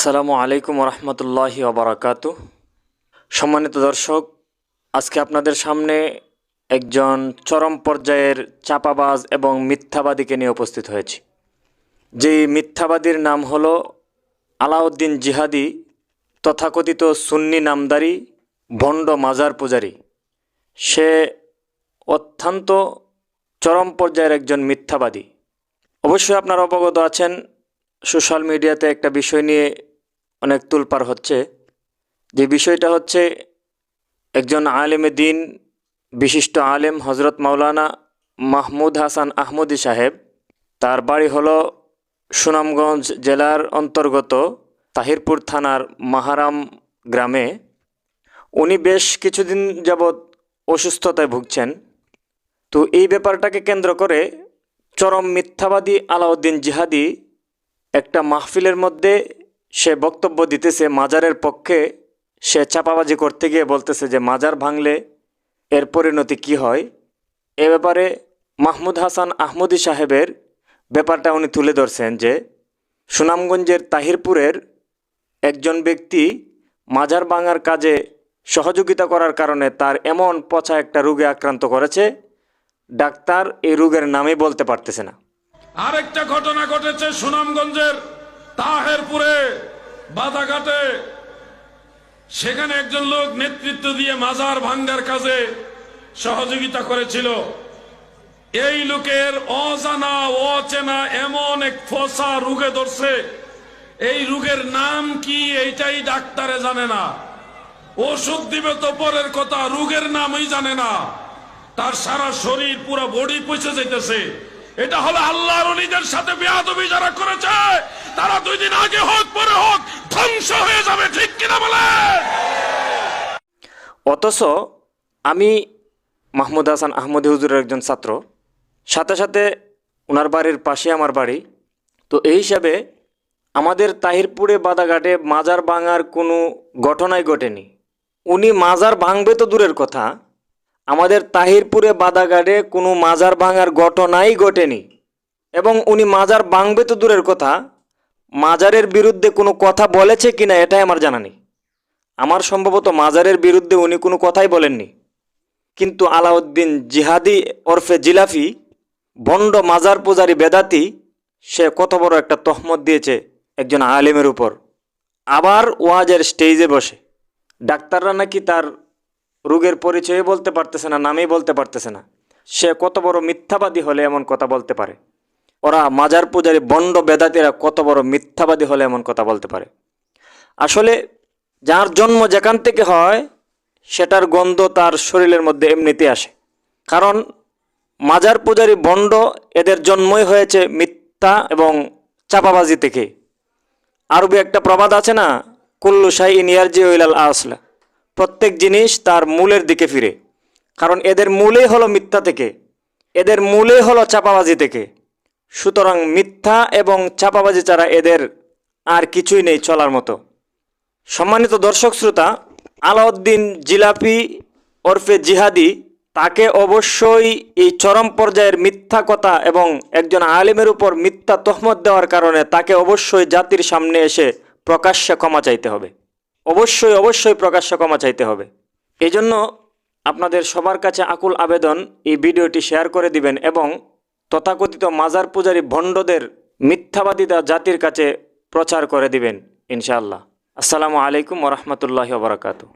আসসালামু আলাইকুম রহমতুল্লাহ ওবরাকাতু। সম্মানিত দর্শক, আজকে আপনাদের সামনে একজন চরম পর্যায়ের চাপাবাজ এবং মিথ্যাবাদীকে নিয়ে উপস্থিত হয়েছি। যেই মিথ্যাবাদীর নাম হল আলাউদ্দিন জিহাদি তথাকথিত সুন্নি নামদারি ভণ্ড মাজার পূজারী। সে অত্যন্ত চরম পর্যায়ের একজন মিথ্যাবাদী। অবশ্যই আপনারা অবগত আছেন, সোশ্যাল মিডিয়াতে একটা বিষয় নিয়ে অনেক তুলপার হচ্ছে। যে বিষয়টা হচ্ছে, একজন আলেমে দিন, বিশিষ্ট আলেম হজরত মাওলানা মাহমুদ হাসান আহমদি সাহেব, তার বাড়ি হলো সুনামগঞ্জ জেলার অন্তর্গত তাহিরপুর থানার মাহারাম গ্রামে। উনি বেশ কিছুদিন যাবৎ অসুস্থতায় ভুগছেন। তো এই ব্যাপারটাকে কেন্দ্র করে চরম মিথ্যাবাদী আলাউদ্দিন জিহাদি একটা মাহফিলের মধ্যে সে বক্তব্য দিতেছে মাজারের পক্ষে। সে চাপাবাজি করতে গিয়ে বলতেছে যে, মাজার ভাঙলে এর পরিণতি কি হয়? এ ব্যাপারে মাহমুদ হাসান আহমদি সাহেবের ব্যাপারটা উনি তুলে ধরছেন যে, সুনামগঞ্জের তাহিরপুরের একজন ব্যক্তি মাজার ভাঙার কাজে সহযোগিতা করার কারণে তার এমন পচা একটা রোগে আক্রান্ত করেছে, ডাক্তার এই রোগের নামই বলতে পারতেছে না। আরেকটা ঘটনা ঘটেছে সুনামগঞ্জের তাহেরপুরে। বাদাঘাটে সেখানে একজন লোক নেতৃত্ব দিয়ে মাজার ভাঙ্গার কাজে সহযোগিতা করেছিল। এই লোকের অজানা, অচেনা এমন এক ফসা রোগে ধরছে। এই রোগের নাম কি এইটাই ডাক্তারে জানে না। ওষুধ দিবে তো পরের কথা, রোগের নামই জানে না। তার সারা শরীর পুরো বডি পচে যাইতেছে। এটা হলো আল্লাহর অলিদের সাথে বেয়াদবি যারা করেছে, তারা দুই দিন আগে হোক, পরে হোক, ধ্বংস হয়ে যাবে, ঠিক কিনা বলে? অথচ আমি মাহমুদ হাসান আহমদ হুজুরের একজন ছাত্র। সাথে সাথে ওনার বাড়ির পাশে আমার বাড়ি। তো এই হিসাবে আমাদের তাহিরপুরে, বাদাঘাটে মাজার ভাঙার কোনো ঘটনাই ঘটেনি। উনি মাজার ভাঙবে তো দূরের কথা আমাদের তাহিরপুরে বাদাঘাটে কোনো মাজার ভাঙার ঘটনাই ঘটেনি। এবং উনি মাজার ভাঙবে তো দূরের কথা, মাজারের বিরুদ্ধে কোনো কথা বলেছে কিনা এটাই আমার জানা নেই। আমার সম্ভবত মাজারের বিরুদ্ধে উনি কোনো কথাই বলেননি। কিন্তু আলাউদ্দিন জিহাদি ওরফে জিলাফি, বন্ড মাজার পূজারী বেদাতি, সে কত বড় একটা তহমত দিয়েছে একজন আলেমের উপর। আবার ওয়াজের স্টেজে বসে। ডাক্তাররা নাকি তার রোগের পরিচয়ে বলতে পারতেছে না, নামেই বলতে পারতেছে না। সে কত বড় মিথ্যাবাদী হলে এমন কথা বলতে পারে? ওরা মাজার পূজারী বন্ড বেদাতিরা কত বড় মিথ্যাবাদী হলে এমন কথা বলতে পারে? আসলে যার জন্ম যেখান থেকে হয়, সেটার গন্ধ তার শরীরের মধ্যে এমনিতে আসে। কারণ মাজার পূজারী বন্ড এদের জন্মই হয়েছে মিথ্যা এবং চাপাবাজি থেকে। আরবি একটা প্রবাদ আছে না, কুল্লু শাহ ইনিয়ারজি ওইলাল আসলা। প্রত্যেক জিনিস তার মূলের দিকে ফিরে। কারণ এদের মূলেই হলো মিথ্যা থেকে। এদের মূলেই হলো চাপাবাজি থেকে। সুতরাং মিথ্যা এবং চাপাবাজি ছাড়া এদের আর কিছুই নেই চলার মতো। সম্মানিত দর্শক শ্রোতা, আলাউদ্দিন জিলাপি ওরফে জিহাদি তাকে অবশ্যই এই চরম পর্যায়ের মিথ্যা কথা এবং একজন আলেমের উপর মিথ্যা তহমত দেওয়ার কারণে তাকে অবশ্যই জাতির সামনে এসে প্রকাশ্যে ক্ষমা চাইতে হবে। অবশ্যই অবশ্যই প্রকাশ্য ক্ষমা চাইতে হবে। এই জন্য আপনাদের সবার কাছে আকুল আবেদন এই ভিডিওটি শেয়ার করে দিবেন এবং তথাকথিত মাজার পূজারী ভণ্ডদের মিথ্যাবাদিতা জাতির কাছে প্রচার করে দিবেন, ইনশাআল্লাহ। আসসালামু আলাইকুম ওরহমতুল্লাহ বারাকাতু